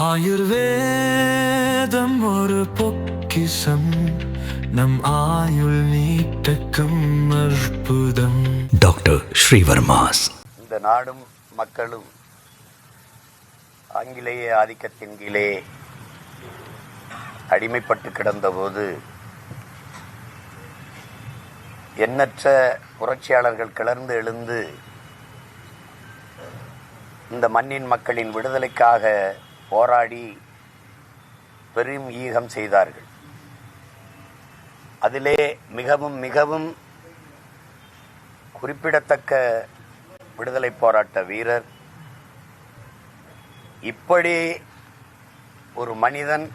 ஆயுர்வேதம் ஒரு பொக்கிசம் நம் ஆயுள் நீட்டக்கும் அற்புதம். டாக்டர் ஸ்ரீவர்மாஸ். இந்த நாடும் மக்களும் ஆங்கிலேய ஆதிக்கத்தின் கீழே அடிமைப்பட்டு கிடந்தபோது எண்ணற்ற புரட்சியாளர்கள் கிளர்ந்து எழுந்து இந்த மண்ணின் மக்களின் விடுதலைக்காக போராடி பெரும் ஈகம் செய்தார்கள். அதிலே மிகவும் மிகவும் குறிப்பிடத்தக்க விடுதலை போராட்ட வீரர் இப்படி ஒரு மனிதன்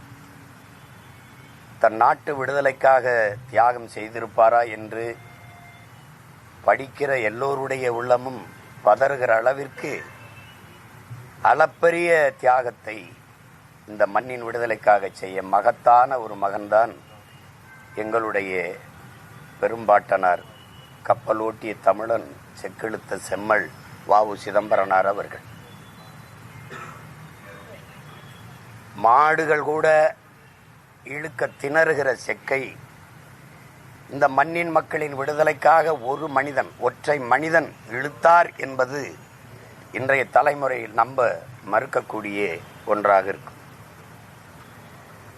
தன் நாட்டு விடுதலைக்காக தியாகம் செய்திருப்பாரா என்று படிக்கிற எல்லோருடைய உள்ளமும் பதறுகிற அளவிற்கு அளப்பரிய தியாகத்தை இந்த மண்ணின் விடுதலைக்காக செய்ய மகத்தான ஒரு மகன்தான் எங்களுடைய பெரும்பாட்டனார் கப்பலோட்டிய தமிழன் செக்கெழுத்த செம்மல் வாவு சிதம்பரனார் அவர்கள். மாடுகள் கூட இழுக்க திணறுகிற செக்கை இந்த மண்ணின் மக்களின் விடுதலைக்காக ஒரு மனிதன் ஒற்றை மனிதன் இழுத்தார் என்பது இன்றைய தலைமுறையில் நம்ப மறுக்கக்கூடிய ஒன்றாக இருக்கும்.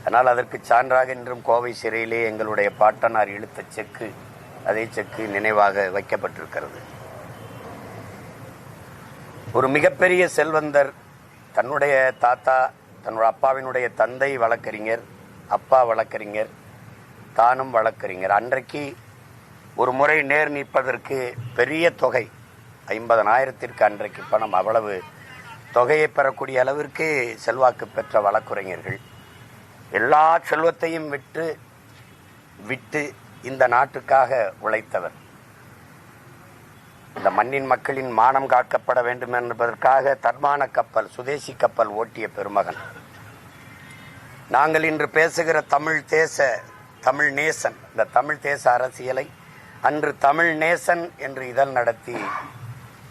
ஆனால் அதற்கு சான்றாக இன்றும் கோவை சிறையிலே எங்களுடைய பாட்டனார் இழுத்த செக்கு அதே செக்கு நினைவாக வைக்கப்பட்டிருக்கிறது. ஒரு மிகப்பெரிய செல்வந்தர் தன்னுடைய தாத்தா தன்னுடைய அப்பாவினுடைய தந்தை வழக்கறிஞர் அப்பா வழக்கறிஞர் தானும் வழக்கறிஞர். அன்றைக்கு ஒரு முறை நேர் நிற்பதற்கு பெரிய தொகை ஐம்பதனாயிரத்திற்கு அன்றைக்கு பணம் அவ்வளவு தொகையை பெறக்கூடிய அளவிற்கு செல்வாக்கு பெற்ற வழக்குரைஞர்கள். எல்லா செல்வத்தையும் விட்டு விட்டு இந்த நாட்டுக்காக உழைத்தவர். இந்த மண்ணின் மக்களின் மானம் காக்கப்பட வேண்டும் என்பதற்காக தன்மான கப்பல் சுதேசி கப்பல் ஓட்டிய பெருமகன். நாங்கள் இன்று பேசுகிற தமிழ் தேச தமிழ் நேசன் இந்த தமிழ் தேச அரசியலை அன்று தமிழ் நேசன் என்று இதழ் நடத்தி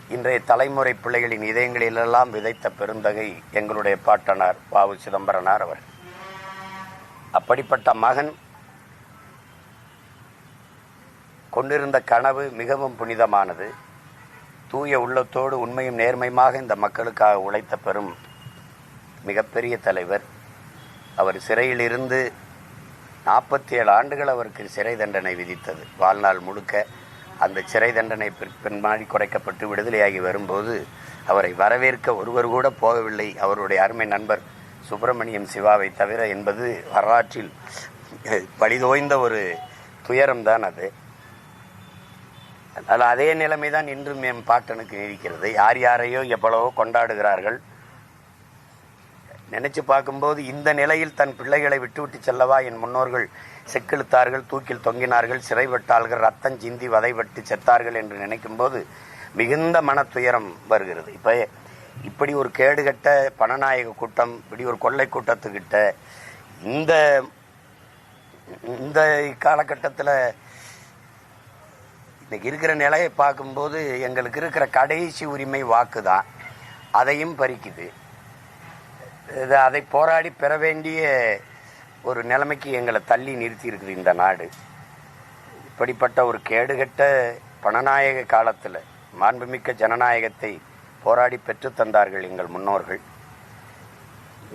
இன்றைய தலைமுறை பிள்ளைகளின் இதயங்களிலெல்லாம் விதைத்த பெருந்தகை எங்களுடைய பாட்டனார் பாவு சிதம்பரனார் அவர் அப்படிப்பட்ட மகன் கொண்டிருந்த கனவு மிகவும் புனிதமானது. தூய உள்ளத்தோடு உண்மையும் நேர்மையுமாக இந்த மக்களுக்காக உழைத்த பெரும் மிகப்பெரிய தலைவர். அவர் சிறையில் இருந்து நாற்பத்தி ஏழு ஆண்டுகள் அவருக்கு சிறை தண்டனை விதித்தது. வாழ்நாள் முழுக்க அந்த சிறை தண்டனை பின்- குறைக்கப்பட்டு விடுதலையாகி வரும்போது அவரை வரவேற்க ஒருவர் கூட போகவில்லை. அவருடைய அருமை நண்பர் சுப்பிரமணியம் சிவாவை தவிர என்பது வரலாற்றில் பழிதோய்ந்த ஒரு துயரம் தான் அது. அதனால் அதே நிலைமை தான் இன்றும் என் பாட்டனுக்கு நீடிக்கிறது யார் யாரையோ எவ்வளவோ கொண்டாடுகிறார்கள். நினைச்சு பார்க்கும்போது இந்த நிலையில் தன் பிள்ளைகளை விட்டுவிட்டு செல்லவா என் முன்னோர்கள் செக்கிழுத்தார்கள் தூக்கில் தொங்கினார்கள் சிறைப்பட்டார்கள் ரத்தம் சிந்தி வதைப்பட்டு செத்தார்கள் என்று நினைக்கும்போது மிகுந்த மன துயரம் வருகிறது. இப்போ இப்படி ஒரு கேடுகட்ட பணநாயக கூட்டம் இப்படி ஒரு கொள்ளை கூட்டத்துக்கிட்ட இந்த இந்த காலகட்டத்தில் இன்னைக்கு இருக்கிற நிலையை பார்க்கும்போது எங்களுக்கு இருக்கிற கடைசி உரிமை வாக்கு தான் அதையும் பறிக்குது. இது அதை போராடி பெற வேண்டிய ஒரு நிலைமைக்கு எங்களை தள்ளி நிறுத்தி இருக்குது இந்த நாடு. இப்படிப்பட்ட ஒரு கேடுகட்ட பணநாயக காலத்தில் மாண்புமிக்க ஜனநாயகத்தை போராடி பெற்று தந்தார்கள் எங்கள் முன்னோர்கள்.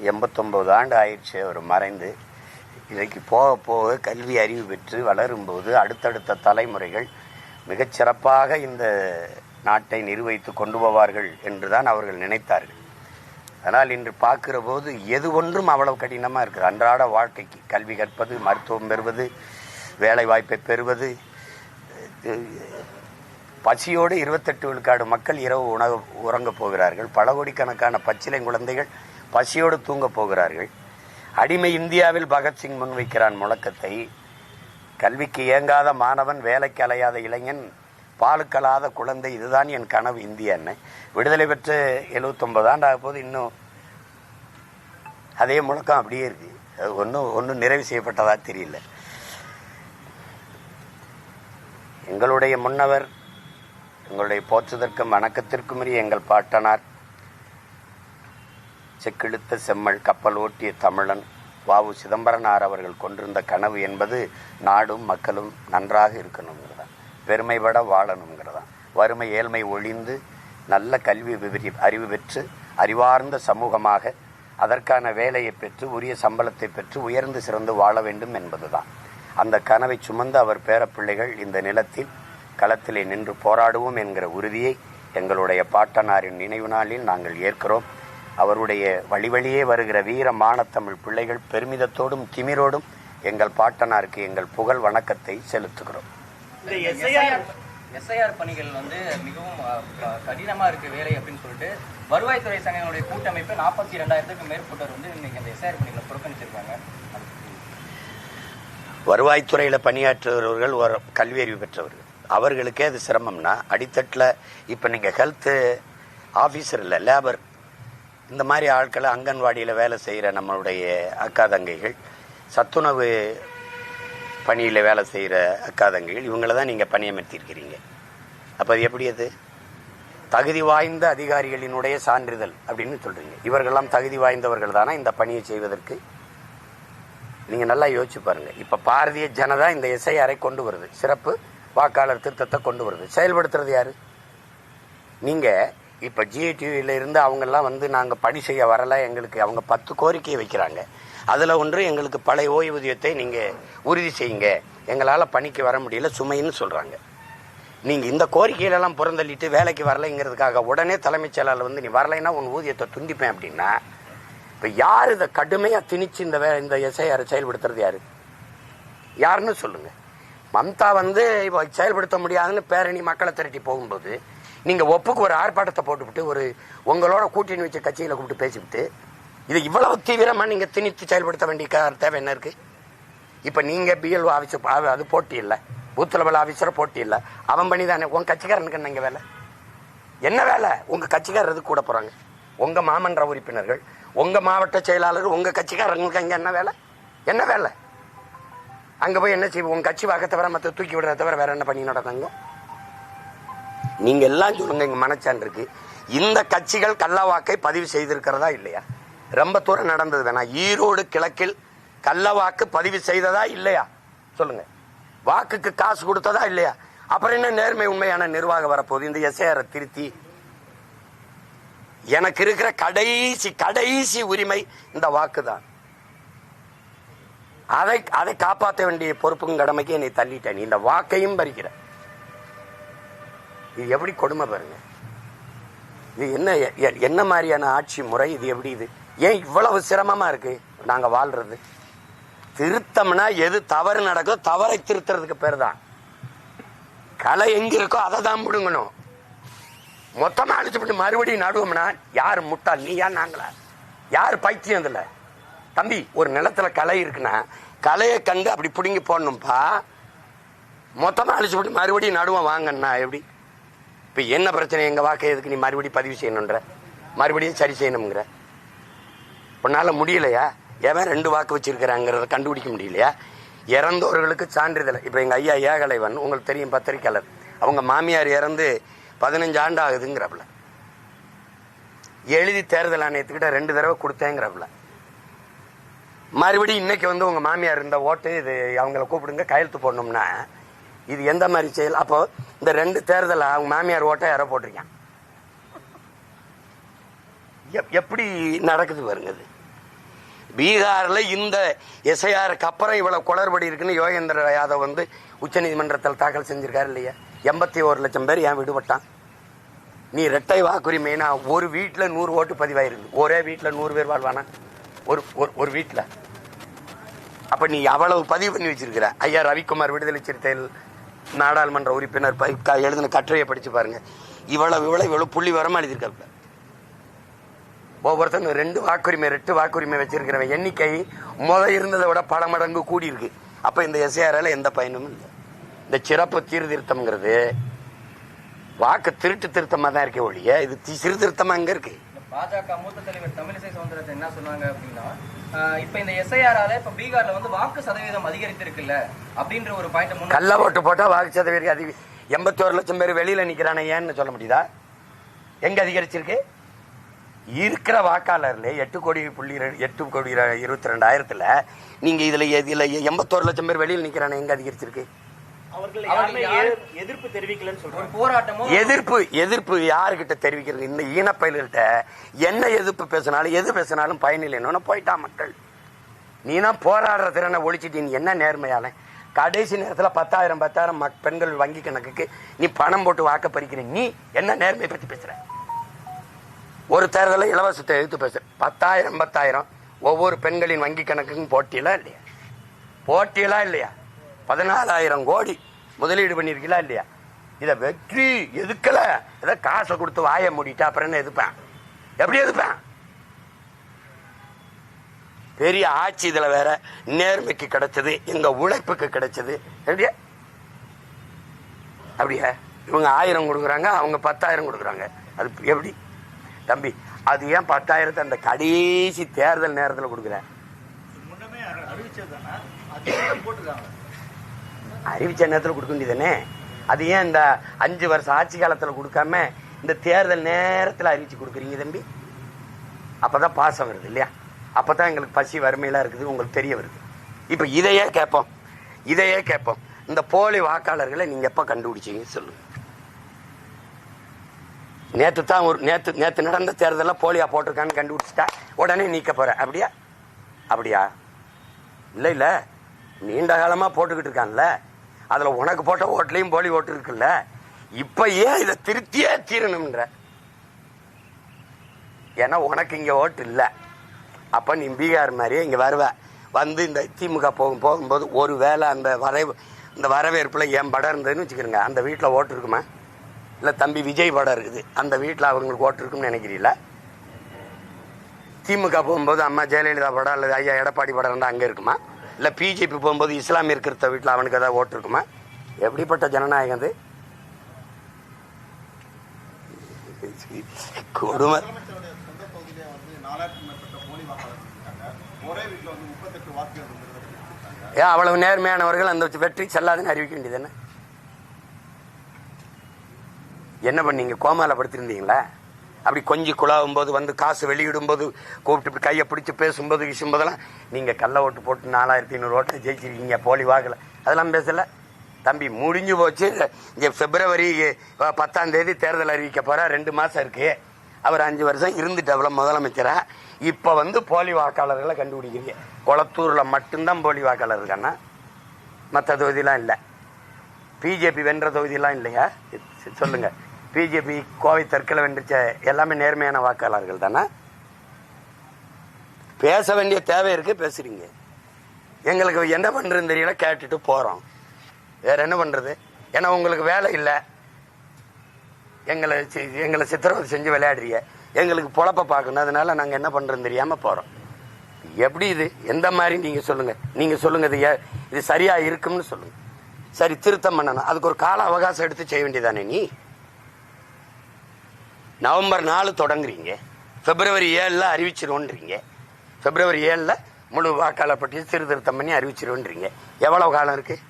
எண்பத்தொம்போது ஆண்டு ஆயிடுச்சு அவர் மறைந்து. இன்றைக்கு போக போக கல்வி அறிவு பெற்று வளரும்போது அடுத்தடுத்த தலைமுறைகள் மிகச்சிறப்பாக இந்த நாட்டை நிர்வகித்து கொண்டு போவார்கள் என்றுதான் அவர்கள் நினைத்தார்கள். ஆனால் இன்று பார்க்கிற போது எது ஒன்றும் அவ்வளவு கடினமாக இருக்குது அன்றாட வாழ்க்கைக்கு கல்வி கற்பது மருத்துவம் பெறுவது வேலை வாய்ப்பை பெறுவது பசியோடு இருபத்தெட்டு விழுக்காடு மக்கள் இரவு உணவு உறங்கப் போகிறார்கள். பல கோடிக்கணக்கான பச்சிலை குழந்தைகள் பசியோடு தூங்கப் போகிறார்கள். அடிமை இந்தியாவில் பகத்சிங் முன்வைக்கிறான் முழக்கத்தை. கல்விக்கு இயங்காத மாணவன் வேலைக்கு அலையாத இளைஞன் பாலுக்கலாத குழந்தை இதுதான் என் கனவு இந்தியான்னு விடுதலை பெற்று எழுபத்தொன்பது ஆண்டு ஆக போது இன்னும் அதே முழக்கம் அப்படியே இருக்கு. அது ஒன்றும் ஒன்றும் நிறைவு செய்யப்பட்டதா தெரியல. எங்களுடைய முன்னவர் எங்களுடைய போற்றுதற்கும் வணக்கத்திற்கும் உரிய எங்கள் பாட்டனார் செக்கிழுத்த செம்மல் கப்பல் ஓட்டிய தமிழன் வாவு சிதம்பரனார் அவர்கள் கொண்டிருந்த கனவு என்பது நாடும் மக்களும் நன்றாக இருக்கணுங்கிறதா பெருமைபட வாழணுங்கிறதான் வறுமை ஏழ்மை ஒழிந்து நல்ல கல்வி விவரி அறிவு பெற்று அறிவார்ந்த சமூகமாக அதற்கான வேலையை பெற்று உரிய சம்பளத்தை பெற்று உயர்ந்து சிறந்து வாழ வேண்டும் என்பதுதான். அந்த கனவை சுமந்து அவர் பேரப்பிள்ளைகள் இந்த நிலத்தில் களத்திலே நின்று போராடுவோம் என்கிற உறுதியை எங்களுடைய பாட்டனாரின் நினைவு நாளில் நாங்கள் ஏற்கிறோம். அவருடைய வழிவழியே வருகிற வீர மானத்தமிழ் பிள்ளைகள் பெருமிதத்தோடும் திமிரோடும் எங்கள் பாட்டனாருக்கு எங்கள் புகழ் வணக்கத்தை செலுத்துகிறோம். இந்த எஸ்ஐஆர் எஸ்ஐஆர் பணிகள் வந்து மிகவும் அஹ், க- கடினமா இருக்கு வேலை அப்படின்னு சொல்லிட்டு வருவாய்த்துறை சங்கங்களுடைய கூட்டமைப்பு நாற்பத்தி ரெண்டாயிரத்துக்கும் மேற்பட்டவர் வந்து இன்னைக்கு அந்த எஸ்ஐஆர் பணிகளை புறக்கணிச்சிருக்காங்க. வருவாய்த்துறையில் பணியாற்றுகிறவர்கள் ஒரு கல்வி அறிவு பெற்றவர்கள். அவர்களுக்கே அது சிரமம்னா அடித்தட்டில் இப்போ நீங்கள் ஹெல்த்து ஆஃபீஸர் இல்லை லேபர் இந்த மாதிரி ஆட்களை அங்கன்வாடியில் வேலை செய்கிற நம்மளுடைய அக்கா தங்கைகள் சத்துணவு பணியில் வேலை செய்கிற அக்காதங்கள் இவங்களை இவங்கள தான் நீங்கள் பணியமர்த்தியிருக்கிறீங்க. அப்போ அது எப்படி அது? தகுதி வாய்ந்த அதிகாரிகளினுடைய சான்றிதழ் அப்படின்னு சொல்கிறீங்க இவர்களெல்லாம் தகுதி வாய்ந்தவர்கள் தானே? இந்த பணியை செய்வதற்கு நீங்கள் நல்லா யோசிச்சு பாருங்கள் இப்போ பாரதிய ஜனதா இந்த எஸ்ஐஆரை கொண்டு வருது. சிறப்பு வாக்காளர் திருத்தத்தை கொண்டு வருது. செயல்படுத்துறது யார்? நீங்கள் இப்போ ஜிஐடிவில இருந்து அவங்கெல்லாம் வந்து நாங்கள் பணி செய்ய வரல. எங்களுக்கு அவங்க பத்து கோரிக்கையை வைக்கிறாங்க. அதில் ஒன்று எங்களுக்கு பழைய ஓய்வூதியத்தை நீங்கள் உறுதி செய்யுங்க. எங்களால் பணிக்கு வர முடியல சுமைன்னு சொல்கிறாங்க நீங்கள் இந்த கோரிக்கையிலெல்லாம் புறந்தள்ளிட்டு வேலைக்கு வரலைங்கிறதுக்காக உடனே தலைமைச் செயலாளர் வந்து நீ வரலைன்னா உன் ஊதியத்தை துண்டிப்பேன் அப்படின்னா இப்போ யார் இதை கடுமையாக திணிச்சு இந்த வே இந்த எஸ்ஐஆர் செயல்படுத்துறது யார்? யாருன்னு சொல்லுங்கள் மம்தா வந்து இப்போ செயல்படுத்த முடியாதுன்னு பேரணி மக்களை திரட்டி போகும்போது நீங்கள் ஒப்புக்கு ஒரு ஆர்ப்பாட்டத்தை போட்டுவிட்டு ஒரு உங்களோட கூட்டணி வச்ச கட்சியில் கூப்பிட்டு பேசிவிட்டு இது இவ்வளவு தீவிரமா நீங்க திணித்து செயல்படுத்த வேண்டிய தேவை என்ன இருக்கு? இப்ப நீங்க பிஎல்ஓ ஆஃபீஸர் அது போட்டி இல்லை. பூத் லெவல் ஆஃபீஸர் போட்டி இல்லை. அவன் பண்ணி தானே உங்க கட்சிக்காரனுக்கு என்ன இங்க வேலை? என்ன வேலை? உங்க கட்சிக்காரர் எதுக்கு கூட போறாங்க? உங்க மாமன்ற உறுப்பினர்கள் உங்க மாவட்ட செயலாளர் உங்க கட்சிக்காரங்களுக்கு அங்க என்ன வேலை? என்ன வேலை? அங்க போய் என்ன செய்வோம் உங்க கட்சி வாக்க தவிர மத்த தூக்கி விடுறத தவிர வேற என்ன பண்ணி நடந்தாங்க நீங்க எல்லாம் சொல்லுங்க இங்க மனச்சான் இருக்கு. இந்த கட்சிகள் கள்ளவாக்கை பதிவு செய்திருக்கிறதா இல்லையா? ரொம்ப தூரம் நடந்தது வேணா. ஈரோடு கிழக்கில் கள்ளவாக்கு பதிவு செய்ததா இல்லையா? சொல்லுங்க. வாக்குக்கு காசு கொடுத்ததா இல்லையா? அப்புறம் என்ன நேர்மை உண்மையான நிர்வாகம் வரப்போகுது? இந்த எஸ்ஐஆர் திருத்தி எனக்கு இருக்கிற கடைசி கடைசி உரிமை இந்த வாக்கு தான் அதை அதை காப்பாற்ற வேண்டிய பொறுப்பும் கடமைக்கு என்னை தள்ளிட்ட. நீ இந்த வாக்கையும் பறிக்கிற. இது எப்படி கொடுமை பாருங்க. இது என்ன என்ன மாதிரியான ஆட்சி முறை? இது எப்படி இது? ஏன் இவ்வளவு சிரமமா இருக்கு? நாங்க வாழ்றது. திருத்தம்னா எது தவறு நடக்கோ தவறை திருத்துறதுக்கு பேர் தான் கலை எங்க இருக்கோ அதை தான் முடுங்கணும். மொத்தமா அழிச்சுட்டு மறுபடியும் நடுவோம்னா யார் முட்டாள் நீயா நாங்களா? யார் பைத்தியம் இதுல? தம்பி ஒரு நிலத்துல களை இருக்குன்னா கலையை கண்டு அப்படி பிடுங்கி போடணும்ப்பா மொத்தமா அழிச்சுட்டு மறுபடியும் நடுவோம் வாங்கண்ணா எப்படி? இப்ப என்ன பிரச்சனை? எங்க வாக்கை எதுக்கு நீ மறுபடியும் பதிவு செய்யணுன்ற? மறுபடியும் சரி செய்யணுங்கிற உன்னால் முடியலையா? ஏன் ரெண்டு வாக்கு வச்சிருக்கிறாங்கிறத கண்டுபிடிக்க முடியலையா? இறந்தவர்களுக்கு சான்றிதழ். இப்போ எங்கள் ஐயா ஏகலைவன் உங்களுக்கு தெரியும் பத்திரிக்கையாளர். அவங்க மாமியார் இறந்து பதினஞ்சு ஆண்டு ஆகுதுங்கிறப்பல எழுதி தேர்தல் ஆணையத்துக்கிட்ட ரெண்டு தடவை கொடுத்தேங்கிறப்பல மறுபடியும் இன்னைக்கு வந்து உங்கள் மாமியார் இந்த ஓட்டு இது அவங்கள கூப்பிடுங்க கையெழுத்து போடணும்னா இது எந்த மாதிரி செயல்? அப்போ இந்த ரெண்டு தேர்தல் அவங்க மாமியார் ஓட்டை யாரோ போட்டிருக்கான் எப்- எப்படி நடக்குது பாருங்க இது பீகாரில் இந்த எஸ்ஐஆருக்கு அப்புறம் இவ்வளோ குளறுபடி இருக்குன்னு யோகேந்திர யாதவ் வந்து உச்சநீதிமன்றத்தில் தாக்கல் செஞ்சிருக்காரு இல்லையா? எண்பத்தி ஒரு லட்சம் பேர் ஏன் விடுபட்டான்? நீ ரெட்டை வாக்குரிமைனா ஒரு வீட்டில் நூறு ஓட்டு பதிவாயிருக்கு. ஒரே வீட்டில் நூறு பேர் வாழ்வானா? ஒரு ஒரு- ஒரு அப்போ நீ அவ்வளவு பதிவு பண்ணி வச்சிருக்கிற. ஐயா ரவிக்குமார் விடுதலை சிறுத்தைகள் நாடாளுமன்ற உறுப்பினர் க- எழுதின கட்டுரையை படித்து பாருங்க. இவ்வளவு இவ்வளவு இவ்வளவு புள்ளி வரமா எழுதியிருக்காப்ல ஒவ்வொருத்தனும் ரெண்டு வாக்குரிமை ரெட்டு வாக்குரிமை வச்சிருக்கிறவன். எண்ணிக்கை முத இருந்ததை விட பல மடங்கு கூடி இருக்கு அப்ப இந்த எஸ்ஏஆர்ல எந்த பயனும் இல்லை. இந்த சிறப்பு சீர்திருத்தம்ங்கிறது வாக்கு திருட்டு திருத்தமா தான் இருக்கே ஒழிய இது தி- சீர்திருத்தமா அங்க இருக்கு. பாஜக மூத்த தலைவர் தமிழிசை சவுந்தரராஜன் என்ன சொன்னாங்க அப்படின்னா இப்ப இந்த எஸ்ஐஆரால இப்ப பீகார்ல வந்து வாக்கு சதவீதம் அதிகரித்திருக்குல்ல அப்படின்ற ஒரு பாயிண்ட் கள்ள ஓட்டு போட்டா வாக்கு சதவீதம் அதிக எண்பத்தி ஒரு லட்சம் பேர் வெளியில நிக்கிறானே ஏன்னு சொல்ல முடியுதா? எங்க அதிகரிச்சிருக்கு? இருக்கிற வாக்காளர்ல எட்டு கோடி புள்ளி எட்டு கோடி இருபத்தி ரெண்டாயிரத்துல நீங்க இதுல இதுல எண்பத்தோரு லட்சம் பேர் வெளியில் நிக்கிறானே எங்க அதிகரிச்சிருக்கு? எதிர்ப்பு தெரிவிக்கலன்னு எதிர்ப்பு எதிர்ப்பு யாருக்கிட்ட தெரிவிக்கிறது? இந்த ஈனப்பயில்கிட்ட என்ன எதிர்ப்பு பேசினாலும் எது பேசினாலும் பயனில்லைன்னு போயிட்டான் மக்கள். நீ தான் போராடுற திறனை ஒழிச்சிட்டு நீ என்ன நேர்மையால? கடைசி நேரத்துல பத்தாயிரம் பத்தாயிரம் பெண்கள் வங்கி கணக்குக்கு நீ பணம் போட்டு வாக்க பறிக்கிற. நீ என்ன நேர்மை பத்தி பேசுற? ஒரு தேர்தலில் இலவசத்தை எதிர்த்து பேசுற பத்தாயிரம் பத்தாயிரம் ஒவ்வொரு பெண்களின் வங்கி கணக்குக்கும் போட்டியெல்லாம் இல்லையா? போட்டியெல்லாம் இல்லையா? பதினாலாயிரம் கோடி முதலீடு பண்ணியிருக்கீங்களா இல்லையா? இதை வெற்றி எதுக்கல? இதை காசை கொடுத்து வாயை மூடிட்டு அப்புறம் என்ன எதுப்பேன் எப்படி எதுப்பேன் பெரிய ஆட்சி இதில் வேற நேர்மைக்கு கிடைச்சது இந்த உழைப்புக்கு கிடைச்சது. எப்படியா அப்படியா? இவங்க ஆயிரம் கொடுக்குறாங்க அவங்க பத்தாயிரம் கொடுக்குறாங்க. அது எப்படி? தம்பி அது ஏன் பத்தாயிரத்தை அந்த கடைசி தேர்தல் நேரத்தில் கொடுக்குறேன்? தானே அறிவிச்ச நேரத்தில் கொடுக்க வேண்டியதானே அது ஏன் இந்த அஞ்சு வருஷம் ஆட்சி காலத்தில் கொடுக்காம இந்த தேர்தல் நேரத்தில் அறிவிச்சு கொடுக்குறீங்க தம்பி? அப்பதான் பாசம் வருது இல்லையா? அப்பதான் எங்களுக்கு பசி வறுமையெல்லாம் இருக்குது உங்களுக்கு தெரிய வருது. இப்ப இதையே கேட்போம். இதையே கேட்போம். இந்த போலி வாக்காளர்களை நீங்க எப்ப கண்டுபிடிச்சீங்க சொல்லுங்க. நேத்து தான் ஒரு நேத்து நேத்து நடந்த தேர்தலில் போலியா போட்டிருக்கான்னு கண்டுபிடிச்சிட்டா. உடனே நீக்க போற. அப்படியா? அப்படியா? இல்லை இல்லை. நீண்ட காலமாக போட்டுக்கிட்டு இருக்கான்ல. அதில் உனக்கு போட்ட ஓட்டுலையும் போலி ஓட்டு இருக்குல்ல. இப்போ ஏன் இதை திருத்தியே தீரணும்ன்ற? ஏன்னா உனக்கு இங்கே ஓட்டு இல்லை. அப்போ நீ பீகார் மாதிரியே இங்கே வருவ. வந்து இந்த திமுக போகும் போகும்போது ஒரு வேளை அந்த வரை இந்த வரவேற்பில் என் படம் இருந்ததுன்னு வச்சுக்கிறேங்க அந்த வீட்டில் ஓட்டு இருக்குமா? இல்ல தம்பி விஜய் படம் இருக்குது. அந்த வீட்டில் அவங்களுக்கு ஓட்டு இருக்கும்னு நினைக்கிறீங்களா? திமுக போகும்போது அம்மா ஜெயலலிதா படம் அல்லது ஐயா எடப்பாடி படம் இருந்தால் அங்கே இருக்குமா? இல்லை பிஜேபி போகும்போது இஸ்லாமிய இருக்கிற வீட்டில் அவனுக்கு ஏதாவது ஓட்டு இருக்குமா? எப்படிப்பட்ட ஜனநாயகம் அது? கொடுமை. ஏன் அவ்வளவு நேர்மையானவர்கள் அந்த வெற்றி செல்லாதுன்னு அறிவிக்க வேண்டியது என்ன? என்ன பண்ணீங்க கோமால படுத்திருந்தீங்களா அப்படி கொஞ்சி குழாவும் போது வந்து காசு வெளியிடும் போது கூப்பிட்டு இப்படி கையை பிடிச்சி பேசும்போது வீசும்போதெல்லாம் நீங்க கள்ள ஓட்டு போட்டு நாலாயிரத்தி ஐநூறு ஓட்டை ஜெயிச்சிருக்கீங்க போலி வாக்கல அதெல்லாம் பேசல. தம்பி முடிஞ்சு போச்சு. இங்க பிப்ரவரி பத்தாம் தேதி தேர்தல் அறிவிக்க போற. ரெண்டு மாசம் இருக்கு. அவர் அஞ்சு வருஷம் இருந்துட்டு அவ்வளவு முதலமைச்சரா. இப்ப வந்து போலி வாக்காளர்களை கண்டுபிடிக்கிறீங்க. குளத்தூரில் மட்டும்தான் போலி வாக்காளர் இருக்கானா மற்ற தொகுதியெல்லாம் இல்லை. பிஜேபி வென்ற தொகுதியெல்லாம் இல்லையா? சரி, சொல்லுங்க. பிஜேபி கோவை தெற்கில் வென்றுச்ச எல்லாமே நேர்மையான வாக்காளர்கள் தானே? பேச வேண்டிய தேவை இருக்கு பேசுறீங்க. எங்களுக்கு என்ன பண்ணுறதுன்னு தெரியல கேட்டுட்டு போகிறோம் வேற என்ன பண்ணுறது ஏன்னா உங்களுக்கு வேலை இல்லை. எங்களை எங்களை சித்திரவதை செஞ்சு விளையாடுறீங்க. எங்களுக்கு பொழப்ப பார்க்கணும். அதனால நாங்கள் என்ன பண்றோம் தெரியாமல் போகிறோம் எப்படி இது? எந்த மாதிரி நீங்கள் சொல்லுங்க. நீங்கள் சொல்லுங்க இது ஏ- இது சரியாக இருக்கும்னு சொல்லுங்க. சரி திருத்தம் பண்ணணும். அதுக்கு ஒரு கால அவகாசம் எடுத்து செய்ய வேண்டியதானே நீ? நவம்பர் நாலு தொடங்குறீங்க. பிப்ரவரி ஏழில் அறிவிச்சிருவோன்றீங்க. பிப்ரவரி ஏழில் முழு வாக்காளர் பட்டியல் சீர்திருத்தம் பண்ணி அறிவிச்சிருவோன்றீங்க. எவ்வளவு காலம் இருக்குது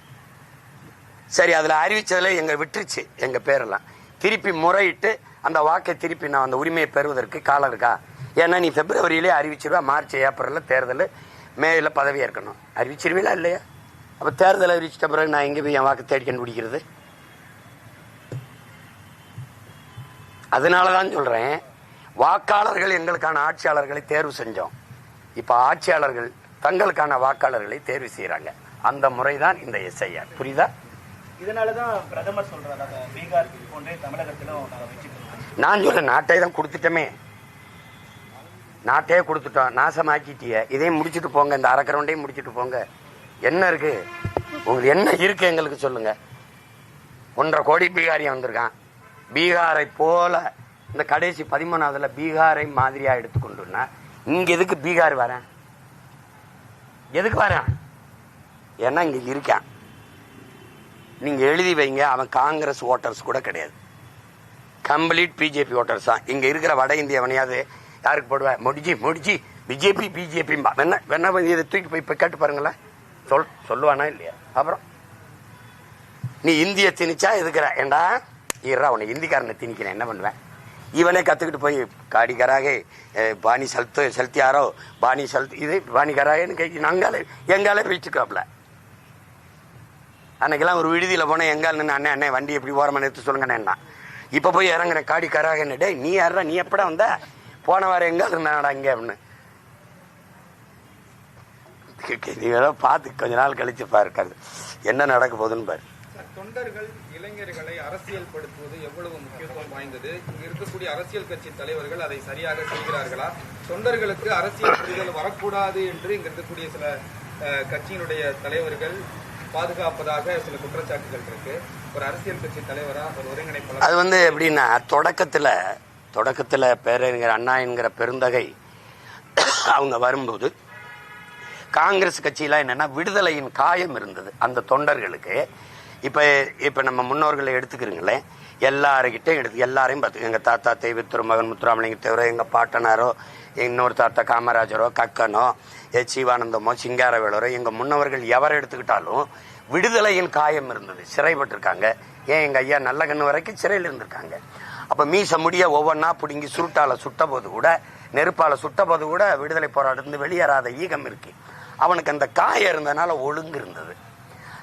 சரி அதில் அறிவித்ததில் எங்கள் விட்டுருச்சு எங்கள் பேரெல்லாம். திருப்பி முறையிட்டு அந்த வாக்கை திருப்பி நான் அந்த உரிமையை பெறுவதற்கு காலம் இருக்கா? ஏன்னா நீ பிப்ரவரியிலே அறிவிச்சிருவா மார்ச் ஏப்ரலில் தேர்தல் மேல பதவி ஏற்கணும் அறிவிச்சிருவீங்களா இல்லையா? அப்போ தேர்தல் அறிவிச்சிட்ட பிறகு நான் எங்கே போய் என் வாக்கு தேடி கண்டுபிடிக்கிறது? அதனாலதான் சொல்றேன் வாக்காளர்கள் எங்களுக்கான ஆட்சியாளர்களை தேர்வு செஞ்சோம். இப்ப ஆட்சியாளர்கள் தங்களுக்கான வாக்காளர்களை தேர்வு செய்யறாங்க அந்த முறைதான் இந்த எஸ்ஐஆர் புரியுதா? இதனாலதான் பிரதமர் சொல்றாரு அதை பீகார் போன்றே தமிழகத்திலும் நான் சொல்றேன் நாட்டை தான் கொடுத்துட்டோமே. நாட்டையே கொடுத்துட்டோம். நாசமாக்கிட்டிய. இதையும் முடிச்சிட்டு போங்க. இந்த அரக்கரவுண்டையும் முடிச்சிட்டு போங்க. என்ன இருக்கு? உங்களுக்கு என்ன இருக்கு எங்களுக்கு சொல்லுங்க. ஒன்றரை கோடி பீகாரியம் வந்திருக்கான். பீகாரை போல இந்த கடைசி பதிமூணாவதுல பீகாரை மாதிரியா எடுத்துக்கொண்டுனா இங்க எதுக்கு பீகார் வரேன்? எதுக்கு வரேன்? ஏன்னா இங்க இருக்கேன். நீங்க எழுதி வைங்க அவன் காங்கிரஸ் ஓட்டர்ஸ் கூட கிடையாது. கம்ப்ளீட் பிஜேபி ஓட்டர்ஸ் தான். இங்க இருக்கிற வட இந்தியவனையாவது யாருக்கு போடுவேன் முடிஜி முடிஜி பிஜேபி பிஜேபி வேணா வேணா இதை தூக்கி போய் இப்ப கேட்டு பாருங்களேன். சொல் சொல்லுவானா இல்லையா? அப்புறம். நீ இந்திய திணிச்சா இருக்கிற ஏண்டா? ஈரா உன்னை இந்திக்காரனை திணிக்கிறேன். என்ன பண்ணுவேன்? இவனே கற்றுக்கிட்டு போய் காடிக்காராக பாணி செலுத்து செலுத்தியாரோ பாணி செலுத்து இது பாணிக்காராகன்னு கை நாங்கால எங்கால வச்சுக்காப்ல அன்னைக்கெல்லாம் ஒரு விடுதியில் போனேன் எங்கால் நின்று அண்ணே அண்ணே வண்டி எப்படி ஓரமாக சொல்லுங்கண்ணே சொல்லுங்கண்ணேன்னா இப்போ போய் இறங்குறேன் காடிக்கராக டே நீ யாரா நீ எப்படா வந்த? போன வாரம் எங்கால் இருந்தாடா இங்கே? அப்படின்னு. நீ வேணா பார்த்து கொஞ்ச நாள் கழிச்சு பாருக்காரு என்ன நடக்க போகுதுன்னு பாரு. தொண்டர்கள் இளைஞர்களை அரசியல்படுத்துவது எவ்வளவு முக்கியத்துவம் வாய்ந்தது? இங்க இருக்கக்கூடிய அரசியல் கட்சி தலைவர்கள் அதை சரியாக செய்கிறார்களா? தொண்டர்களுக்கு அரசியல் புரிதல் வரக்கூடாது என்று இங்க இருக்கக்கூடிய சில அஹ், கட்சியினுடைய தலைவர்கள் பாதுகாப்பதாக சில குற்றச்சாட்டுகள் இருக்கு. ஒரு அரசியல் கட்சி தலைவரா ஒரு ஒருங்கிணைப்பாளர்? அது வந்து எப்படின்னா தொடக்கத்தில் தொடக்கத்தில் பேரறிஞர் அண்ணா என்கிற பெருந்தகை அவங்க வரும்போது காங்கிரஸ் கட்சியில என்னன்னா விடுதலையின் காயம் இருந்தது. அந்த தொண்டர்களுக்கு இப்போ இப்போ நம்ம முன்னோர்களை எடுத்துக்கிறீங்களேன் எல்லாருக்கிட்டையும் எடுத்து எல்லாரையும் பார்த்து எங்கள் தாத்தா தெய்வ திருமகன் முத்துராமலிங்க தேவரோ எங்கள் பாட்டனாரோ இன்னொரு தாத்தா காமராஜரோ கக்கனோ எ சிவானந்தமோ சிங்காரவேலரோ எங்கள் முன்னவர்கள் எவரை எடுத்துக்கிட்டாலும் விடுதலையின் காயம் இருந்தது. சிறைப்பட்டிருக்காங்க. ஏன் எங்கள் ஐயா நல்ல கண்ணு வரைக்கும் சிறையில் இருந்திருக்காங்க. அப்போ மீச முடிய ஒவ்வொன்றா பிடுங்கி சுருட்டால சுட்ட போது கூட நெருப்பால சுட்ட போது கூட விடுதலை போராட்டத்திலிருந்து வெளியேறாத ஈகம் இருக்கு. அவனுக்கு அந்த காயம் இருந்ததுனால ஒழுங்கு இருந்தது.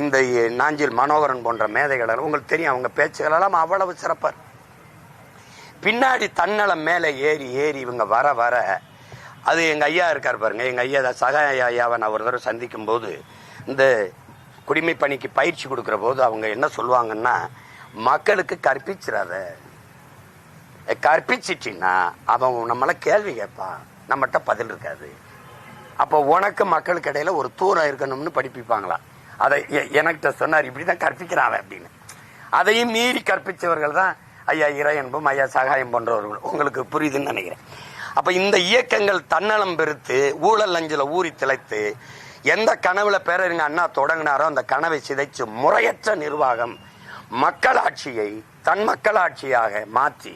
இந்த நாஞ்சில் மனோகரன் போன்ற மேதைகள் உங்களுக்கு தெரியும் அவங்க பேச்சுகள் எல்லாம் அவ்வளவு சிறப்பார். பின்னாடி தன்னலம் மேலே ஏறி ஏறி இவங்க வர வர அது எங்கள் ஐயா இருக்கார் பாருங்க எங்கள் ஐயா தான் சக ஐயாவை நான் ஒரு தடவை சந்திக்கும் போது இந்த குடிமை பணிக்கு பயிற்சி கொடுக்குற போது அவங்க என்ன சொல்லுவாங்கன்னா மக்களுக்கு கற்பிச்சிடாத கற்பிச்சிட்டின்னா அவன் நம்மள கேள்வி கேட்பான். நம்மகிட்ட பதில் இருக்காது. அப்போ உனக்கு மக்களுக்கு இடையில ஒரு தூரம் இருக்கணும்னு படிப்பிப்பாங்களாம். அதை எ- எனக்கிட்ட சொன்னார் இப்படிதான் தான் கற்பிக்கிறாங்க அப்படின்னு. அதையும் மீறி கற்பிச்சவர்கள் தான் ஐயா இறையன்பும் ஐயா சகாயம் போன்றவர்கள் உங்களுக்கு புரியுதுன்னு நினைக்கிறேன். அப்ப இந்த இயக்கங்கள் தன்னலம் பெருத்து ஊழல் அஞ்சில் ஊறி திளைத்து எந்த கனவுல பேரறிஞர் அண்ணா தொடங்கினாரோ அந்த கனவை சிதைச்சு முறையற்ற நிர்வாகம் மக்களாட்சியை தன் மக்களாட்சியாக மாற்றி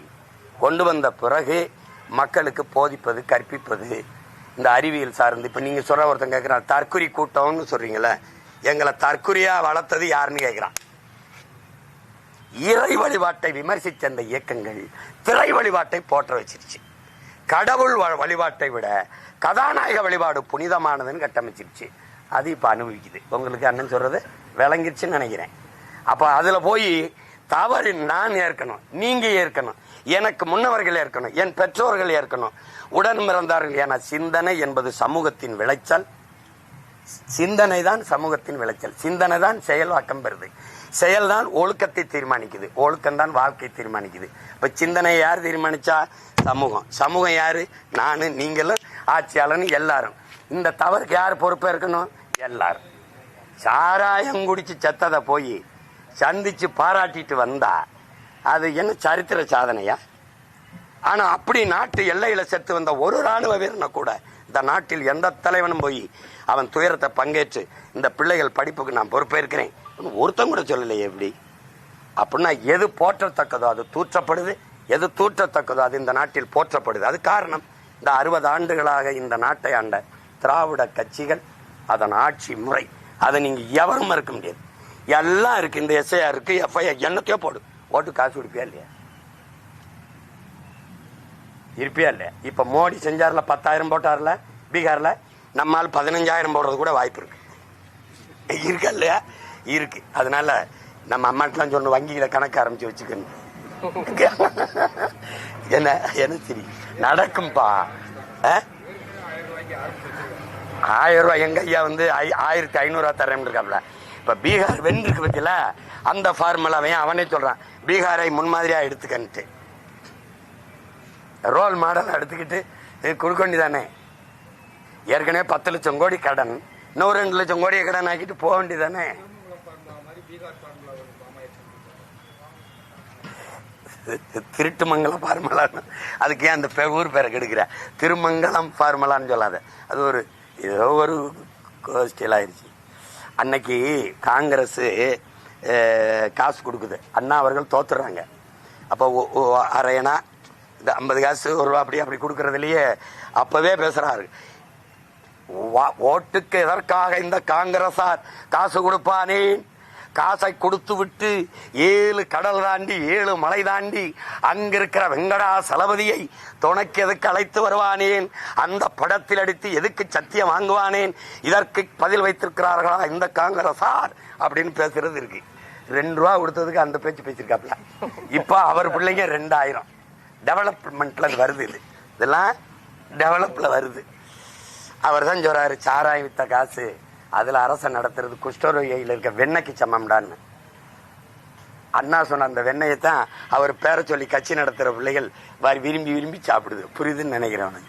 கொண்டு வந்த பிறகு மக்களுக்கு போதிப்பது கற்பிப்பது இந்த அறிவியல் சார்ந்து. இப்ப நீங்க சொல்ற ஒருத்தன் கேட்குறான் தற்குறி கூட்டம்னு சொல்றீங்களே எங்களை தற்குறியா வளர்த்தது யாருன்னு கேட்கிறான். இறை வழிபாட்டை விமர்சித்த அந்த இயக்கங்கள் திரை வழிபாட்டை போற்ற வச்சிருச்சு. கடவுள் வ- வழிபாட்டை விட கதாநாயக வழிபாடு புனிதமானதுன்னு கட்டமைச்சிருச்சு. அது இப்ப அனுபவிக்குது. உங்களுக்கு அண்ணன் சொல்றது விளங்கிருச்சுன்னு நினைக்கிறேன். அப்ப அதுல போய் தவறு நான் ஏற்கணும் நீங்க ஏற்கணும் எனக்கு முன்னவர்கள் ஏற்கணும் என் பெற்றோர்கள் ஏற்கணும் உடன் பிறந்தார்கள் என சிந்தனை என்பது சமூகத்தின் விளைச்சல். சிந்தனை தான் சமூகத்தின் விளைச்சல். சிந்தனை தான் செயல்வாக்கம் பெறுது. செயல் தான் ஒழுக்கத்தை தீர்மானிக்குது. ஒழுக்கம் தான் வாழ்க்கை தீர்மானிக்குது. இப்போ சிந்தனையை யார் தீர்மானிச்சா? சமூகம். சமூகம் யாரு? நானு நீங்களும் ஆட்சியாளன் எல்லாரும். இந்த தவறுக்கு யார் பொறுப்பாக இருக்கணும் எல்லாரும். சாராயம் குடிச்சு செத்ததை போய் சந்திச்சு பாராட்டிட்டு வந்தா அது என்ன சரித்திர சாதனையா? ஆனா அப்படி நாட்டு எல்லையில செத்து வந்த ஒரு ராணுவ வீரனை கூட இந்த நாட்டில் எந்த தலைவனும் போய் அவன் துயரத்தை பங்கேற்று இந்த பிள்ளைகள் படிப்புக்கு நான் பொறுப்பேற்கிறேன். ஒருத்தன் கூட சொல்லலையே எப்படி? அப்படின்னா எது போற்றத்தக்கதோ அது தூற்றப்படுது. எது தூற்றத்தக்கதோ அது இந்த நாட்டில் போற்றப்படுது. அது காரணம். இந்த அறுபது ஆண்டுகளாக இந்த நாட்டை ஆண்ட திராவிட கட்சிகள் அதன் ஆட்சி முறை அதை நீங்கள் எவரும் மறுக்க முடியாது. எல்லாம் இருக்குது இந்த எஸ்ஐஆர் இருக்குது எஃப்ஐஆர் என்னத்தையோ போடு. ஓட்டு காசு கொடுப்பியா இல்லையா? இருப்பியா இல்லை இப்ப மோடி செஞ்சார்ல பத்தாயிரம் போட்டார்ல பீகார்ல நம்மால் பதினஞ்சாயிரம் போடுறது கூட வாய்ப்பு இருக்கு. இருக்கா இல்லையா? இருக்கு. அதனால நம்ம அம்மாட்டெல்லாம் சொன்ன வங்கியில கணக்கு ஆரம்பிச்சு வச்சுக்கணும். என்ன என்ன சரி? நடக்கும்பா. ஆயிரம் ரூபாய் எங்க ஐயா வந்து ஐ- ஆயிரத்தி ஐநூறு ரூபா தரேன் இருக்காப்ல. இப்ப பீகார் வென்றிருக்கு பத்தியில அந்த ஃபார்முலாவையும் அவனே சொல்றான். பீகாரை முன்மாதிரியா எடுத்துக்கன்ட்டு. ரோல் மாடல் எடுத்துக்கிட்டு இது கொடுக்க வேண்டியதானே ஏற்கனவே பத்து லட்சம் கோடி கடன். இன்னும் ரெண்டு லட்சம் கோடியை கடன் ஆக்கிட்டு போக வேண்டியதானே திருட்டுமங்கலம் ஃபார்முலான்னு அதுக்கு ஏன் அந்த பே- ஊர் பேரை கெடுக்கிற? திருமங்கலம் ஃபார்முலான்னு சொல்லாத. அது ஒரு ஏதோ ஒரு ஸ்டைல் ஆயிடுச்சு அன்னைக்கு காங்கிரஸ் காசு கொடுக்குது. அண்ணா அவர்கள் தோத்துடுறாங்க. அப்போ அரையனா இந்த ஐம்பது காசு ஒரு ரூபா அப்படி அப்படி கொடுக்கறதுலயே அப்பவே பேசுறாரு. வா- ஓட்டுக்கு எதற்காக இந்த காங்கிரசார் காசு கொடுப்பானேன் காசை கொடுத்து விட்டு ஏழு கடல் தாண்டி ஏழு மலை தாண்டி அங்கிருக்கிற வெங்கடா சலபதியை துணைக்கு எதுக்கு அழைத்து வருவானேன்? அந்த படத்தில் அடித்து எதுக்கு சத்தியம் வாங்குவானேன்? இதற்கு பதில் வைத்திருக்கிறார்களா இந்த காங்கிரசார்? அப்படின்னு பேசுறது இருக்கு. ரெண்டு ரூபா கொடுத்ததுக்கு அந்த பேச்சு பேசியிருக்காப்ல இப்போ அவர் பிள்ளைங்க ரெண்டாயிரம். டெவலப்மெண்ட்ல அது வருது இது. இதெல்லாம் டெவலப்ல வருது. அவர் தான் சொல்றாரு சாராயம் வித்த காசு அதுல அரச நடத்துறது குஷ்டரோகியில் இருக்க வெண்ணெய்க்கு சமம்டான்னு. அண்ணா சொன்ன அந்த வெண்ணெயை தான் அவர் பேரை சொல்லி கட்சி நடத்துற பிள்ளைகள் வாரி விரும்பி விரும்பி சாப்பிடுது. புரியுதுன்னு நினைக்கிறேன்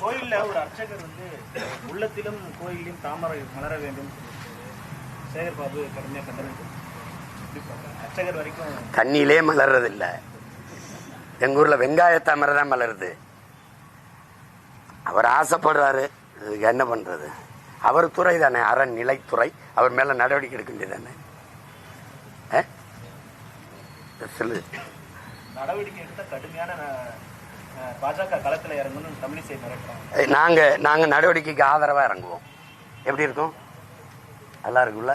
கோயில்ல ஒரு அர்ச்சகர் வந்து உள்ளத்திலும் கோயிலையும் தாமரை மலர வேண்டும். சேகர் பாபு கடுமையா கண்டனம். அர்ச்சகர் வரைக்கும் தண்ணியிலே மலர்றது இல்ல எங்க ஊர்ல வெங்காய தாமரை தான் மலருது. அவர் ஆசைப்படுறாரு என்ன பண்றது? அவர் துறை தானே அறநிலைத்துறை. அவர் மேல நடவடிக்கை எடுக்க வேண்டியதானே? சொல்லு. நடவடிக்கை எடுத்த கடுமையான அஹ், பாஜக களத்துல இறங்கணும்னு தமிழிசை மிரட்டுறாங்க ஏய், நாங்க நாங்க நடவடிக்கைக்கு ஆதரவா இறங்குவோம். எப்படி இருக்கும்? நல்லா இருக்குல்ல?